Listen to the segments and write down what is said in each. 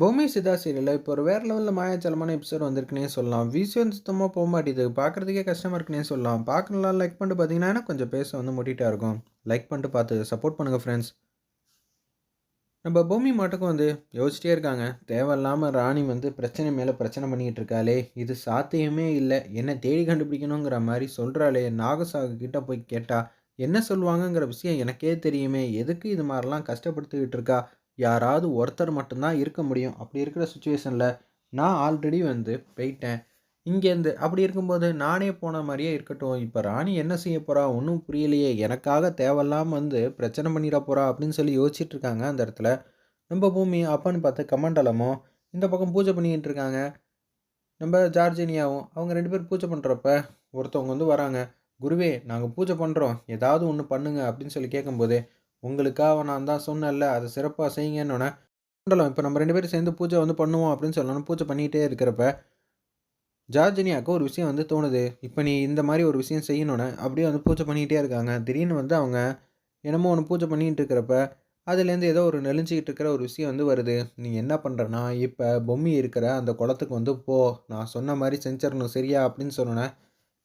பூமி சிதா சீரியலில் இப்போ ஒரு வேறு லெவலில் மாயாச்சலமான எபிசோட் வந்திருக்குனே சொல்லலாம். விஷயம் சுத்தமாக போக மாட்டேது பார்க்குறதுக்கே கஷ்டமாக இருக்குன்னே சொல்லலாம். பார்க்கலாம் லைக் பண்ணிட்டு பார்த்தீங்கன்னா கொஞ்சம் பேச வந்து முட்டிகிட்டா இருக்கும். லைக் பண்ணிட்டு பார்த்து சப்போர்ட் பண்ணுங்கள் ஃப்ரெண்ட்ஸ் நம்ம பூமி மாட்டுக்கும் வந்து யோசிச்சிட்டே இருக்காங்க. தேவையில்லாமல் ராணி வந்து பிரச்சனை மேலே பிரச்சனை பண்ணிக்கிட்டு இருக்காளே. இது சாத்தியமே இல்லை. என்ன தேடி கண்டுபிடிக்கணுங்கிற மாதிரி சொல்கிறாளே நாகசாகு கிட்ட போய் கேட்டால் என்ன சொல்லுவாங்கங்கிற விஷயம் எனக்கே தெரியுமே. எதுக்கு இது மாதிரிலாம் கஷ்டப்படுத்திக்கிட்டு இருக்கா? யாராவது ஒருத்தர் மட்டும்தான் இருக்க முடியும். அப்படி இருக்கிற சுச்சுவேஷனில் நான் ஆல்ரெடி வந்து போயிட்டேன். இங்கேருந்து அப்படி இருக்கும்போது நானே போன மாதிரியே இருக்கட்டும். இப்போ ராணி என்ன செய்ய போகிறா ஒன்றும் புரியலையே. எனக்காக தேவையில்லாமல் வந்து பிரச்சனை பண்ணிட போகிறா அப்படின்னு சொல்லி யோசிச்சுட்டு இருக்காங்க அந்த இடத்துல. நம்ம பூமி அப்பான்னு பார்த்து கமண்டலமோ இந்த பக்கம் பூஜை பண்ணிக்கிட்டு இருக்காங்க. நம்ம ஜார்ஜினியாவும் அவங்க ரெண்டு பேரும் பூஜை பண்ணுறப்ப ஒருத்தவங்க வந்து வராங்க. குருவே நாங்கள் பூஜை பண்ணுறோம் ஏதாவது ஒன்று பண்ணுங்க அப்படின்னு சொல்லி கேட்கும்போது உங்களுக்காக நான் தான் சொன்னேன்ல அதை சிறப்பாக செய்யுங்கன்னு மண்டலம். இப்போ நம்ம ரெண்டு பேரும் சேர்ந்து பூஜை வந்து பண்ணுவோம் அப்படின்னு சொல்லணும். பூஜை பண்ணிகிட்டே இருக்கிறப்ப ஜார்ஜினியாவுக்கு ஒரு விஷயம் வந்து தோணுது. இப்போ நீ இந்த மாதிரி ஒரு விஷயம் செய்யணுன்னு அப்படியே வந்து பூஜை பண்ணிக்கிட்டே இருக்காங்க. திடீர்னு வந்து அவங்க என்னமோ ஒன்று பூஜை பண்ணிகிட்டு இருக்கிறப்ப அதுலேருந்து ஏதோ ஒரு நெளிஞ்சிக்கிட்டு இருக்கிற ஒரு விஷயம் வந்து வருது. நீ என்ன பண்ணுறனா இப்போ பொம்மி இருக்கிற அந்த குளத்துக்கு வந்து போ. நான் சொன்ன மாதிரி செஞ்சிடணும் சரியா அப்படின்னு சொன்னோன்னே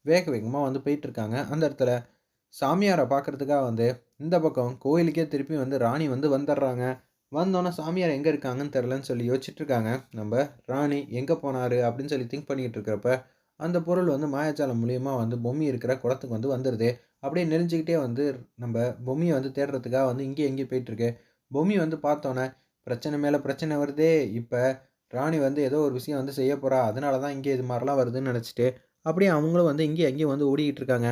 வேக வேகமாக வந்து போயிட்டுருக்காங்க அந்த இடத்துல சாமியாரை பார்க்குறதுக்காக வந்து இந்த பக்கம் கோயிலுக்கே திருப்பி வந்து ராணி வந்து வந்துடுறாங்க. வந்தோன்னே சாமியார் எங்கே இருக்காங்கன்னு தெரிலன்னு சொல்லி யோசிச்சுட்டு இருக்காங்க நம்ம ராணி எங்கே போனார் அப்படின்னு சொல்லி திங்க் பண்ணிகிட்டு இருக்கிறப்ப அந்த பொருள் வந்து மாயாச்சாலம் மூலியமாக வந்து பொம்மி இருக்கிற குளத்துக்கு வந்து வந்துடுது அப்படியே நெறிஞ்சிக்கிட்டே வந்து நம்ம பொம்மியை வந்து தேடுறதுக்காக வந்து இங்கே எங்கேயும் போயிட்டுருக்கு. பொம்மி வந்து பார்த்தோன்னே பிரச்சனை மேலே பிரச்சனை வருதே இப்போ ராணி வந்து ஏதோ ஒரு விஷயம் வந்து செய்ய போகிறா அதனால தான் இங்கே இது மாதிரிலாம் வருதுன்னு நினச்சிட்டு அப்படியே அவங்களும் வந்து இங்கே எங்கேயும் வந்து ஓடிக்கிட்டு இருக்காங்க.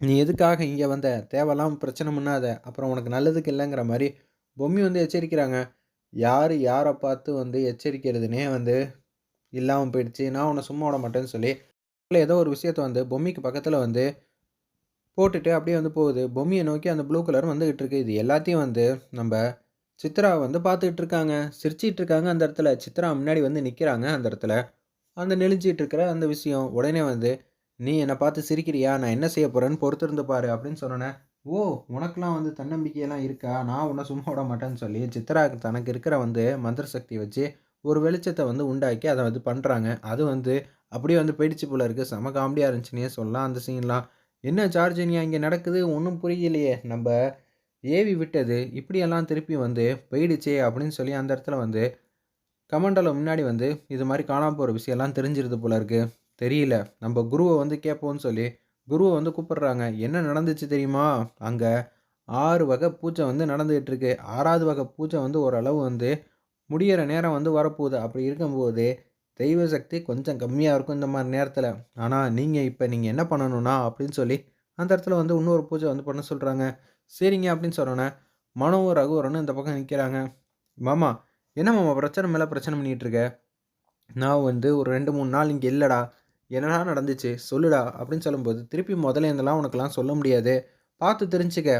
நீ எதுக்காக இங்கே வந்த? தேவையில்லாமல் பிரச்சனை பண்ணாத. அப்புறம் உனக்கு நல்லதுக்கு இல்லைங்கிற மாதிரி பொம்மி வந்து எச்சரிக்கிறாங்க. யார் யாரை பார்த்து வந்து எச்சரிக்கிறதுனே வந்து இல்லாமல் போயிடுச்சு. நான் உன்னை சும்மா விட மாட்டேன்னு சொல்லி ஏதோ ஒரு விஷயத்த வந்து பொம்மிக்கு பக்கத்தில் வந்து போட்டுட்டு அப்படியே வந்து போகுது. பொம்மியை நோக்கி அந்த ப்ளூ கலர் வந்துகிட்டு இருக்கு. இது எல்லாத்தையும் வந்து நம்ம சித்ரா வந்து பார்த்துக்கிட்டு இருக்காங்க. சிரிச்சிட்டு இருக்காங்க அந்த இடத்துல. சித்ரா முன்னாடி வந்து நிற்கிறாங்க அந்த இடத்துல. அந்த நெளிஞ்சிட்டு இருக்கிற அந்த விஷயம் உடனே வந்து நீ என்னை பார்த்து சிரிக்கிறியா? நான் என்ன செய்ய போகிறேன்னு பொறுத்திருந்து பாரு அப்படின்னு சொன்னேன் ஓ உனக்கெலாம் வந்து தன்னம்பிக்கையெல்லாம் இருக்கா? நான் உன்னை சும்மா விட மாட்டேன்னு சொல்லி சித்ராவுக்கு தனக்கு இருக்கிற வந்து மந்திர சக்தி வச்சு ஒரு வெளிச்சத்தை வந்து உண்டாக்கி அதை வந்து பண்ணுறாங்க அது வந்து அப்படியே வந்து போயிடுச்சு போல இருக்குது செம காமெடியாக இருந்துச்சுன்னே சொல்லலாம் அந்த சீன்லாம். என்ன சார்ஜினியா இங்கே நடக்குது? ஒன்றும் புரியலையே. நம்ம ஏவி விட்டது. இப்படியெல்லாம் திருப்பி வந்து போயிடுச்சே அப்படின்னு சொல்லி அந்த இடத்துல வந்து கமண்டலம் முன்னாடி வந்து இது மாதிரி காணாமல் போகிற விஷயம்லாம் தெரிஞ்சிருது போல இருக்குது தெரியல. நம்ம குருவை வந்து கேட்போம்னு சொல்லி குருவை வந்து கூப்பிடுறாங்க. என்ன நடந்துச்சு தெரியுமா? அங்கே ஆறு வகை பூஜை வந்து நடந்துகிட்டு இருக்கு ஆறாவது வகை பூஜை வந்து ஓரளவு வந்து முடியிற நேரம் வந்து வரப்போகுது. அப்படி இருக்கும்போது தெய்வ சக்தி கொஞ்சம் கம்மியாக இருக்கும் இந்த மாதிரி நேரத்தில். ஆனால் நீங்கள் இப்போ நீங்கள் என்ன பண்ணணும்னா அப்படின்னு சொல்லி அந்த இடத்துல வந்து இன்னொரு பூஜை வந்து பண்ண சொல்கிறாங்க சரிங்க அப்படின்னு சொன்னோன்னே மனோ ரகுவரனும் இந்த பக்கம் நிற்கிறாங்க மாமா என்ன மாமா? பிரச்சனை மேலே பிரச்சனை பண்ணிகிட்ருக்க நான் வந்து ஒரு ரெண்டு மூணு நாள் இங்கே இல்லைடா. என்னடா நடந்துச்சு? சொல்லுடா அப்படின்னு சொல்லும்போது திருப்பி முதல்ல இருந்தெல்லாம் உனக்கெல்லாம் சொல்ல முடியாது. பார்த்து தெரிஞ்சுக்க.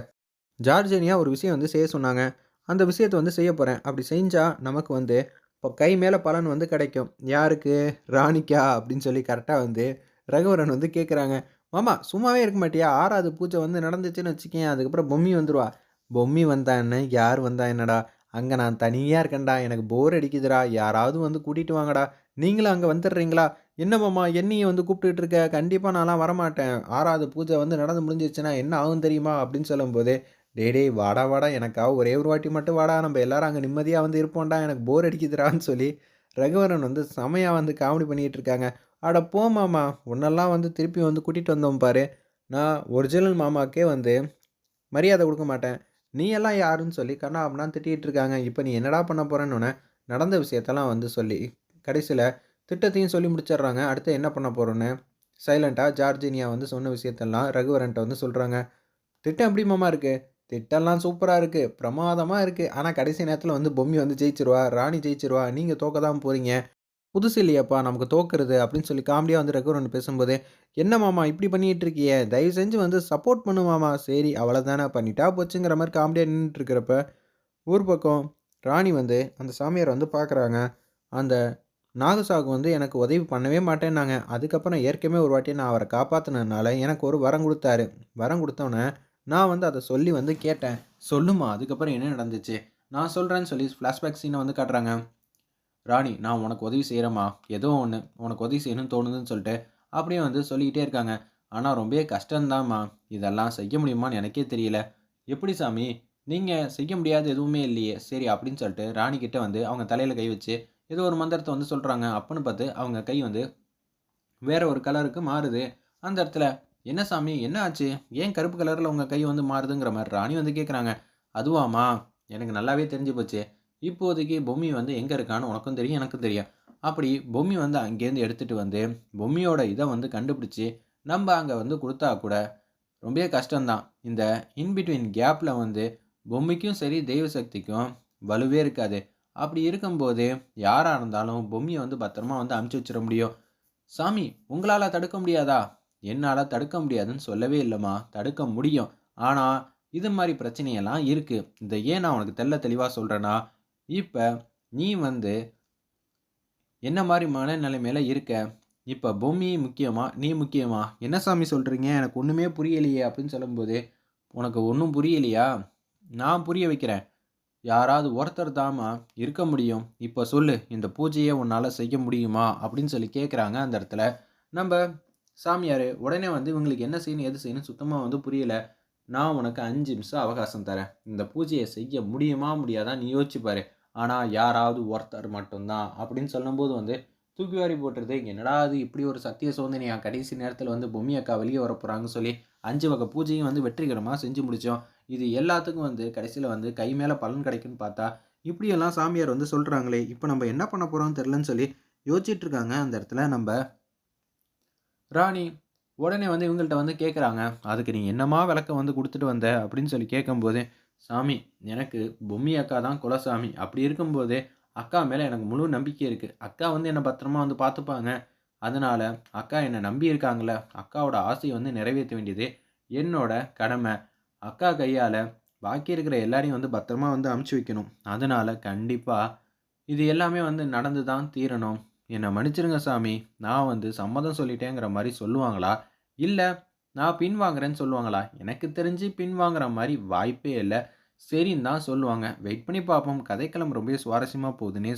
ஜார்ஜினியா ஒரு விஷயம் வந்து செய்ய சொன்னாங்க. அந்த விஷயத்தை வந்து செய்ய போகிறேன் அப்படி செஞ்சால் நமக்கு வந்து இப்போ கை மேலே பலன் வந்து கிடைக்கும். யாருக்கு? ராணிக்கா அப்படின்னு சொல்லி கரெக்டாக வந்து ரகுவரன் வந்து கேட்குறாங்க மாமா சும்மாவே இருக்க மாட்டியா? ஆறாவது பூஜை வந்து நடந்துச்சுன்னு வச்சுக்கேன். அதுக்கப்புறம் பொம்மி வந்துடுவா பொம்மி வந்தா என்ன? யார் வந்தா என்னடா? அங்கே நான் தனியாக இருக்கேன்டா. எனக்கு போர் அடிக்குதுடா. யாராவது வந்து கூட்டிகிட்டு வாங்கடா. நீங்களும் அங்கே வந்துடுறீங்களா? என்னம்மாம்மா என்னையும் வந்து கூப்பிட்டுட்டு இருக்க? கண்டிப்பாக நான்லாம் வரமாட்டேன். ஆறாவது பூஜை வந்து நடந்து முடிஞ்சிருச்சுன்னா என்ன ஆகும் தெரியுமா? அப்படின்னு சொல்லும்போது டே டே வாடா வாடா எனக்காக ஒரே ஒரு வாட்டி மட்டும் வாடா. நம்ம எல்லாரும் அங்கே நிம்மதியாக வந்து இருப்போம்டா. எனக்கு போர் அடிக்குதுடான்னு சொல்லி ரகுவரன் வந்து செமையாக வந்து காமெடி பண்ணிகிட்டு இருக்காங்க. அட போ மாமா. உன்னெல்லாம் வந்து திருப்பி வந்து கூட்டிகிட்டு வந்தோம் பாரு. நான் ஒரிஜினல் மாமாக்கே வந்து மரியாதை கொடுக்க மாட்டேன். நீ எல்லாம் யாருன்னு சொல்லி கண்ணா அப்படின்னா திட்டிகிட்டு இருக்காங்க. இப்போ நீ என்னடா பண்ண போகிறேன்னு நடந்த விஷயத்தெல்லாம் வந்து சொல்லி கடைசியில் திட்டத்தையும் சொல்லி முடிச்சிடுறாங்க. அடுத்து என்ன பண்ண போகிறோன்னு சைலண்ட்டாக ஜார்ஜினியா வந்து சொன்ன விஷயத்தெல்லாம் ரகுவரன்ட்ட வந்து சொல்கிறாங்க திட்டம் எப்படி மாமா இருக்குது திட்டம்லாம் சூப்பராக இருக்குது பிரமாதமாக இருக்குது ஆனால் கடைசி நேரத்தில் வந்து பொம்மி வந்து ஜெயிச்சிருவா ராணி ஜெயிச்சிருவா நீங்கள் தோக்க தான் போகிறீங்க புதுசு இல்லையாப்பா நமக்கு தோக்குறது அப்படின்னு சொல்லி காமெடியாக வந்து ரகுவரன் பேசும்போது என்ன மாமா இப்படி பண்ணிகிட்டு இருக்கியே? தயவு செஞ்சு வந்து சப்போர்ட் பண்ணு மாமா. சரி அவ்வளோதானே பண்ணிட்டா போச்சுங்கிற மாதிரி காமெடியாக நின்றுட்டு இருக்கிறப்ப ஊர் பக்கம் ராணி வந்து அந்த சாமியார் வந்து பார்க்குறாங்க அந்த நாகசாகு வந்து எனக்கு உதவி பண்ணவே மாட்டேன்னாங்க. அதுக்கப்புறம் ஏற்கனவே ஒரு வாட்டி நான் அவரை காப்பாற்றினதுனால எனக்கு ஒரு வரம் கொடுத்தாரு. வரம் கொடுத்தோன்னே நான் வந்து அதை சொல்லி வந்து கேட்டேன். சொல்லுமா அதுக்கப்புறம் என்ன நடந்துச்சு? நான் சொல்கிறேன்னு சொல்லி ஃப்ளாஷ்பேக் சீனை வந்து காட்டுறாங்க. ராணி நான் உனக்கு உதவி செய்கிறேம்மா ஏதோ ஒன்று உனக்கு உதவி செய்யணும்னு தோணுதுன்னு சொல்லிட்டு அப்படியே வந்து சொல்லிக்கிட்டே இருக்காங்க. ஆனால் ரொம்பவே கஷ்டம்தாம்மா. இதெல்லாம் செய்ய முடியுமான்னு எனக்கே தெரியல. எப்படி சாமி? நீங்கள் செய்ய முடியாது எதுவுமே இல்லையே. சரி அப்படின்னு சொல்லிட்டு ராணி வந்து அவங்க தலையில் கை வச்சு ஏதோ ஒரு மந்திரத்தை வந்து சொல்கிறாங்க அப்பன்னு பார்த்து அவங்க கை வந்து வேற ஒரு கலருக்கு மாறுது. அந்த இடத்துல என்ன சாமி என்ன ஆச்சு? ஏன் கருப்பு கலரில் உங்கள் கை வந்து மாறுதுங்கிற மாதிரி ராணி வந்து கேட்குறாங்க அதுவாம்மா எனக்கு நல்லாவே தெரிஞ்சு போச்சு. இப்போதைக்கு பொம்மி வந்து எங்கே இருக்கான்னு உனக்கும் தெரியும் எனக்கும் தெரியும். அப்படி பொம்மி வந்து அங்கேருந்து எடுத்துகிட்டு வந்து பொம்மியோட இதை வந்து கண்டுபிடிச்சி நம்ம அங்கே வந்து கொடுத்தா கூட ரொம்பவே கஷ்டம்தான். இந்த இன்பிட்வீன் கேப்பில் வந்து பொம்மைக்கும் சரி தெய்வ சக்திக்கும் வலுவே இருக்காது. அப்படி இருக்கும்போது யாராக இருந்தாலும் பொம்மியை வந்து பத்திரமா வந்து அமுச்சு வச்சிட முடியும். சாமி உங்களால் தடுக்க முடியாதா? என்னால் தடுக்க முடியாதுன்னு சொல்லவே இல்லைம்மா. தடுக்க முடியும். ஆனால் இது மாதிரி பிரச்சனையெல்லாம் இருக்குது இந்த ஏன் நான் உனக்கு தெல்ல தெளிவாக சொல்கிறேன்னா இப்போ நீ வந்து என்ன மாதிரி மனநிலைமையில் இருக்க? இப்போ பொம்மி முக்கியமா நீ முக்கியமா? என்ன சாமி சொல்கிறீங்க எனக்கு ஒன்றுமே புரியலையே அப்படின்னு சொல்லும்போது உனக்கு ஒன்றும் புரியலையா? நான் புரிய வைக்கிறேன். யாராவது ஒருத்தர் தாமா இருக்க முடியும். இப்போ சொல்லு இந்த பூஜையை உன்னால் செய்ய முடியுமா? அப்படின்னு சொல்லி கேட்குறாங்க அந்த இடத்துல. நம்ம சாமியார் உடனே வந்து இவங்களுக்கு என்ன செய்யணும் எது செய்யணும் சுத்தமாக வந்து புரியல. நான் உனக்கு அஞ்சு நிமிஷம் அவகாசம் தரேன். இந்த பூஜையை செய்ய முடியுமா முடியாதா நீ யோசிச்சுப்பாரு ஆனால் யாராவது ஒருத்தர் மட்டும்தான். அப்படின்னு சொல்லும்போது வந்து தூக்கி வாரி போட்டுறது என்னடா அது இப்படி ஒரு சத்திய சோதனையா கடைசி நேரத்தில் வந்து பொம்மி அக்கா வெளியே வர போகிறாங்கன்னு சொல்லி அஞ்சு வகை பூஜையும் வந்து வெற்றிகரமாக செஞ்சு முடித்தோம் இது எல்லாத்துக்கும் வந்து கடைசியில் வந்து கை மேலே பலன் கிடைக்குன்னு பார்த்தா இப்படியெல்லாம் சாமியார் வந்து சொல்கிறாங்களே இப்போ நம்ம என்ன பண்ண போகிறோம்னு தெரிலன்னு சொல்லி யோசிச்சுட்டு இருக்காங்க அந்த இடத்துல நம்ம ராணி உடனே வந்து இவங்கள்ட்ட வந்து கேட்குறாங்க அதுக்கு நீ என்னமா விளக்கம் வந்து கொடுத்துட்டு வந்த? அப்படின்னு சொல்லி கேட்கும்போது சாமி எனக்கு பொம்மி அக்கா தான் குலசாமி. அப்படி இருக்கும்போது அக்கா மேலே எனக்கு முழு நம்பிக்கை இருக்குது அக்கா வந்து என்னை பத்திரமா வந்து பார்த்துப்பாங்க அதனால் அக்கா என்னை நம்பி இருக்காங்களே அக்காவோட ஆசையை வந்து நிறைவேற்ற வேண்டியது என்னோட கடமை. அக்கா கையால் பாக்கி இருக்கிற எல்லாரையும் வந்து பத்திரமா வந்து அமுச்சு வைக்கணும். அதனால் கண்டிப்பாக இது எல்லாமே வந்து நடந்து தான் தீரணும். என்னை மன்னிச்சிருங்க சாமி. நான் வந்து சம்மதம் சொல்லிட்டேங்கிற மாதிரி சொல்லுவாங்களா? இல்லை நான் பின் வாங்குறேன்னு சொல்லுவாங்களா? எனக்கு தெரிஞ்சு பின் வாங்குற மாதிரி வாய்ப்பே இல்லை. சரின்னு தான் சொல்லுவாங்க. வெயிட் பண்ணி பார்ப்போம். கதைக்களம் ரொம்ப சுவாரஸ்யமாக போகுதுன்னே